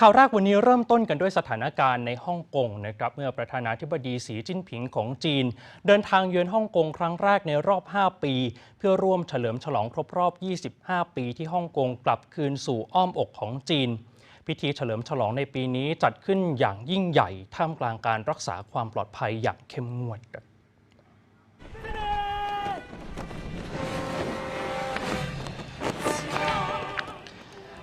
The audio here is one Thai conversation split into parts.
ข่าวแรกวันนี้เริ่มต้นกันด้วยสถานการณ์ในฮ่องกงนะครับเมื่อประธานาธิบดีสีจิ้นผิงของจีน เดินทางเยือนฮ่องกงครั้งแรกในรอบ 5 ปี เพื่อร่วมเฉลิมฉลองครบรอบ 25 ปีที่ฮ่องกงกลับคืนสู่อ้อมอกของจีน พิธีเฉลิมฉลองในปีนี้จัดขึ้นอย่างยิ่งใหญ่ท่ามกลางการรักษาความปลอดภัยอย่างเข้มงวด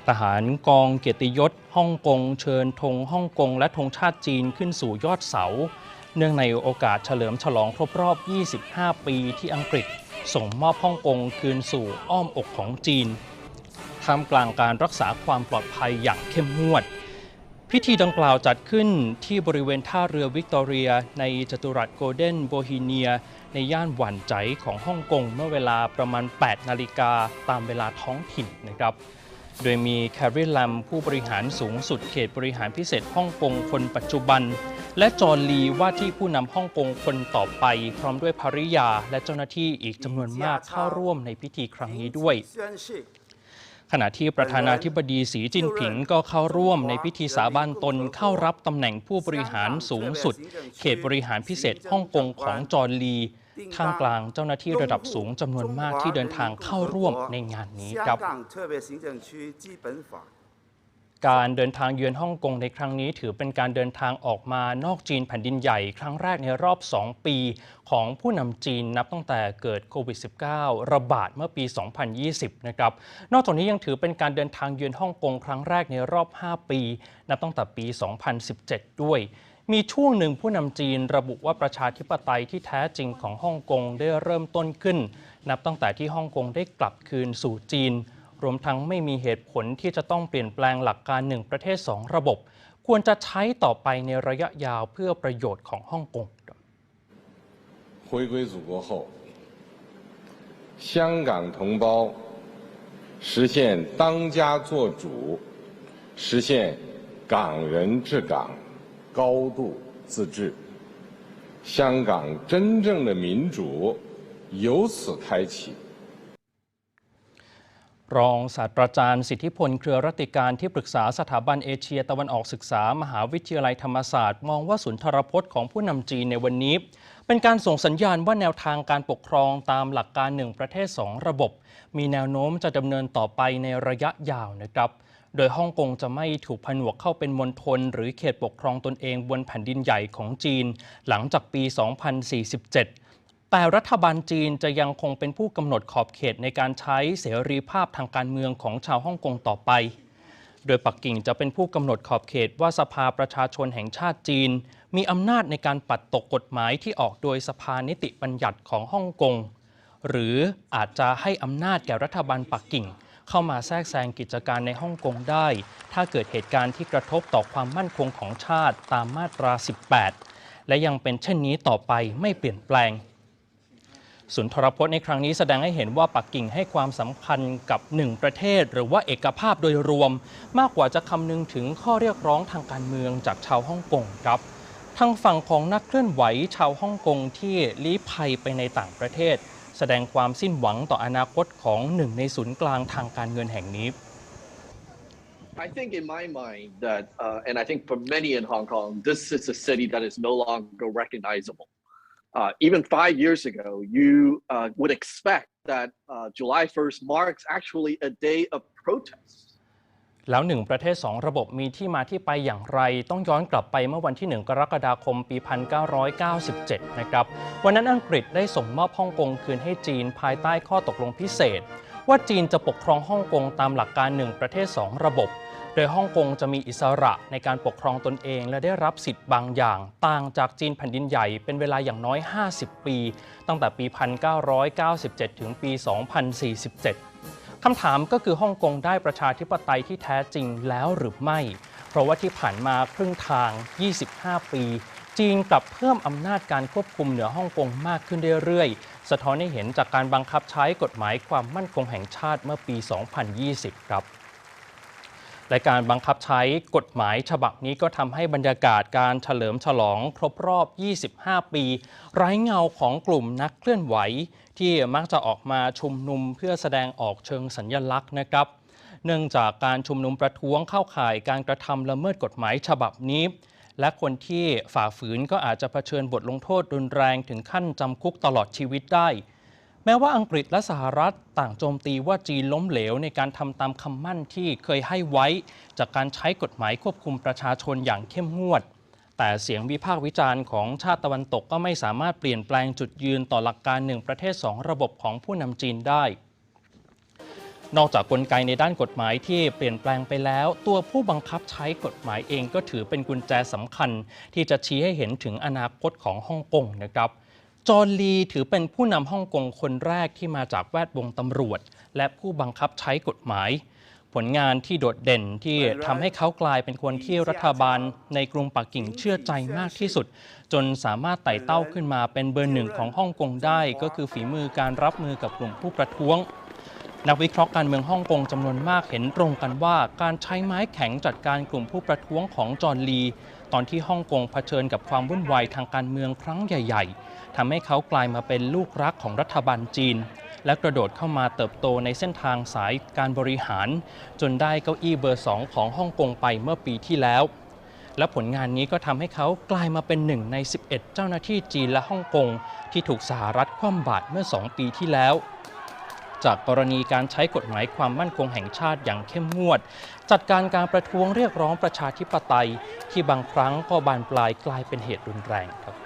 ทหารกองเกียรติยศฮ่องกง เชิญธงฮ่องกง และธงชาติจีนขึ้นสู่ยอดเสา เนื่องในโอกาสเฉลิมฉลองครบรอบ 25 ปีที่อังกฤษ ส่งมอบฮ่องกงคืนสู่อ้อมอกของจีนท่ามกลางการรักษาความปลอดภัยอย่างเข้มงวด พิธีดังกล่าวจัดขึ้นที่บริเวณท่าเรือวิกตอเรีย ในจัตุรัสโกลเด้นโบฮีเนีย ในย่านหวันใจของฮ่องกงเมื่อเวลาประมาณ 8 นาฬิกาตามเวลาท้องถิ่นนะครับ โดยมีแคร์รีลัมผู้บริหารสูงสุดเขตบริหารพิเศษฮ่องกงคนปัจจุบัน และจอห์ลีว่าที่ผู้นำฮ่องกงคนต่อไป พร้อมด้วยภริยาและเจ้าหน้าที่อีกจำนวนมากเข้าร่วมในพิธีครั้งนี้ด้วยขณะที่ประธานาธิบดีสีจิ้นผิงก็เข้าร่วมในพิธีสาบานตนเข้ารับตำแหน่งผู้บริหารสูงสุด เขตบริหารพิเศษฮ่องกงของจอห์ลี ท่ามกลางเจ้าหน้าที่ระดับสูงจำนวนมากที่เดินทางเข้าร่วมในงานนี้ครับการเดินทางเยือนฮ่องกงในครั้งนี้ ถือเป็นการเดินทางออกมานอกจีนแผ่นดินใหญ่ครั้งแรกในรอบ 2 ปีของผู้นำจีนนับตั้งแต่เกิดโควิด -19 ระบาดเมื่อปี 2020 นะครับ นอกจากนี้ยังถือเป็นการเดินทางเยือนฮ่องกงครั้งแรกในรอบ 5 ปี นับตั้งแต่ปี 2017 ด้วย มีช่วงหนึ่งผู้นำจีนระบุว่าประชาธิปไตยที่แท้จริงของฮ่องกงได้เริ่มต้นขึ้น นับตั้งแต่ที่ฮ่องกงได้กลับคืนสู่จีน รวมทั้งไม่มีเหตุผลที่จะต้องเปลี่ยนแปลงหลักการหนึ่งประเทศสองระบบ ควรจะใช้ต่อไปในระยะยาวเพื่อประโยชน์ของฮ่องกง 回归祖国后，香港同胞实现当家作主，实现港人治港、 高度自治，香港真正的民主由此开启。 รองศาสตราจารย์สิทธิพลเครือรัติการที่ปรึกษาสถาบันเอเชียตะวันออกศึกษา มหาวิทยาลัยธรรมศาสตร์ มองว่าสุนทรพจน์ของผู้นำจีนในวันนี้ เป็นการส่งสัญญาณว่าแนวทางการปกครองตามหลักการหนึ่งประเทศสองระบบ มีแนวโน้มจะดำเนินต่อไปในระยะยาวนะครับ โดยฮ่องกงจะไม่ถูกผนวกเข้าเป็นมณฑลหรือเขตปกครองตนเองบนแผ่นดินใหญ่ของจีน หลังจากปี 2047แต่รัฐบาลจีนจะยังคงเป็นผู้กำหนดขอบเขตในการใช้เสรีภาพทางการเมืองของชาวฮ่องกงต่อไป โดยปักกิ่งจะเป็นผู้กำหนดขอบเขตว่าสภาประชาชนแห่งชาติจีน มีอำนาจในการปัดตกกฎหมายที่ออกโดยสภานิติบัญญัติของฮ่องกง หรืออาจจะให้อำนาจแก่รัฐบาลปักกิ่ง เข้ามาแทรกแซงกิจการในฮ่องกงได้ ถ้าเกิดเหตุการณ์ที่กระทบต่อความมั่นคงของชาติตามมาตรา 18 และยังเป็นเช่นนี้ต่อไปไม่เปลี่ยนแปลงสุนทรพจน์ในครั้งนี้แสดงให้เห็นว่าปักกิ่งให้ความสำคัญกับหนึ่งประเทศ หรือว่าเอกภาพโดยรวม มากกว่าจะคำนึงถึงข้อเรียกร้องทางการเมืองจากชาวฮ่องกงครับทางฝั่งของนักเคลื่อนไหวชาวฮ่องกงที่ลี้ภัยไปในต่างประเทศ ดงความสิ้นหวังต่ออนาคตของหนึ่งในศูนย์กลางทางการเงินแห่งนี้ I think in my mind that, uh, and I think for many in Hong Kong, this is a city that is no longer recognizable. Uh, even five years ago, you uh, would expect that uh, July 1st marks actually a day of protest. แล้วหนึ่งประเทศสองระบบมีที่มาที่ไปอย่างไร ต้องย้อนกลับไปเมื่อวันที่ 1 กรกฎาคมปี 1997 นะครับ วันนั้นอังกฤษได้ส่งมอบฮ่องกงคืนให้จีนภายใต้ข้อตกลงพิเศษ ว่าจีนจะปกครองฮ่องกงตามหลักการหนึ่งประเทศสองระบบ โดยฮ่องกงจะมีอิสระในการปกครองตนเอง และได้รับสิทธิ์บางอย่าง ต่างจากจีนแผ่นดินใหญ่เป็นเวลาอย่างน้อย 50 ปี ตั้งแต่ปี 1997 ถึงปี 2047 คำถามก็คือฮ่องกงได้ประชาธิปไตยที่แท้จริงแล้วหรือไม่ เพราะว่าที่ผ่านมาครึ่งทาง 25 ปี จีนกลับเพิ่มอำนาจการควบคุมเหนือฮ่องกงมากขึ้นเรื่อยๆ สะท้อนให้เห็นจากการบังคับใช้กฎหมายความมั่นคงแห่งชาติเมื่อปี 2020 ครับ และการบังคับใช้กฎหมายฉบับนี้ก็ทำให้บรรยากาศการเฉลิมฉลองครบรอบ 25 ปี ไร้เงาของกลุ่มนักเคลื่อนไหว ที่มักจะออกมาชุมนุมเพื่อแสดงออกเชิงสัญญลักษณ์นะครับ เนื่องจากการชุมนุมประท้วงเข้าข่ายการกระทำละเมิดกฎหมายฉบับนี้ และคนที่ฝ่าฝืนก็อาจจะเผชิญบทลงโทษรุนแรงถึงขั้นจำคุกตลอดชีวิตได้ แม้ว่าอังกฤษและสหรัฐต่างโจมตีว่าจีนล้มเหลวในการทำตามคำมั่นที่เคยให้ไว้ จากการใช้กฎหมายควบคุมประชาชนอย่างเข้มงวด แต่เสียงวิพากษ์วิจารณ์ของชาติตะวันตกก็ไม่สามารถเปลี่ยนแปลงจุดยืนต่อหลักการหนึ่งประเทศสองระบบของผู้นำจีนได้ นอกจากกลไกในด้านกฎหมายที่เปลี่ยนแปลงไปแล้ว ตัวผู้บังคับใช้กฎหมายเองก็ถือเป็นกุญแจสำคัญ ที่จะชี้ให้เห็นถึงอนาคตของฮ่องกงนะครับ จอห์นลีถือเป็นผู้นำฮ่องกงคนแรกที่มาจากแวดวงตำรวจ และผู้บังคับใช้กฎหมาย ผลงานที่โดดเด่นที่ทำให้เขากลายเป็นคนที่รัฐบาลในกรุงปักกิ่งเชื่อใจมากที่สุด จนสามารถไต่เต้าขึ้นมาเป็นเบอร์หนึ่งของฮ่องกงได้ ก็คือฝีมือการรับมือกับกลุ่มผู้ประท้วง นักวิเคราะห์การเมืองฮ่องกงจำนวนมากเห็นตรงกันว่าการใช้ไม้แข็งจัดการกลุ่มผู้ประท้วงของจอห์นลี ตอนที่ฮ่องกงเผชิญกับความวุ่นวายทางการเมืองครั้งใหญ่ ๆทำให้เขากลายมาเป็นลูกรักของรัฐบาลจีน และกระโดดเข้ามาเติบโตในเส้นทางสายการบริหาร จนได้เก้าอี้เบอร์สองของฮ่องกงไปเมื่อปีที่แล้ว และผลงานนี้ก็ทำให้เขากลายมาเป็นหนึ่งใน 11 เจ้าหน้าที่จีนและฮ่องกงที่ถูกสหรัฐคว่ำบาตรเมื่อ 2 ปีที่แล้ว จากกรณีการใช้กฎหมายความมั่นคงแห่งชาติอย่างเข้มงวด จัดการการประท้วงเรียกร้องประชาธิปไตย ที่บางครั้งก็บานปลายกลายเป็นเหตุรุนแรงครับ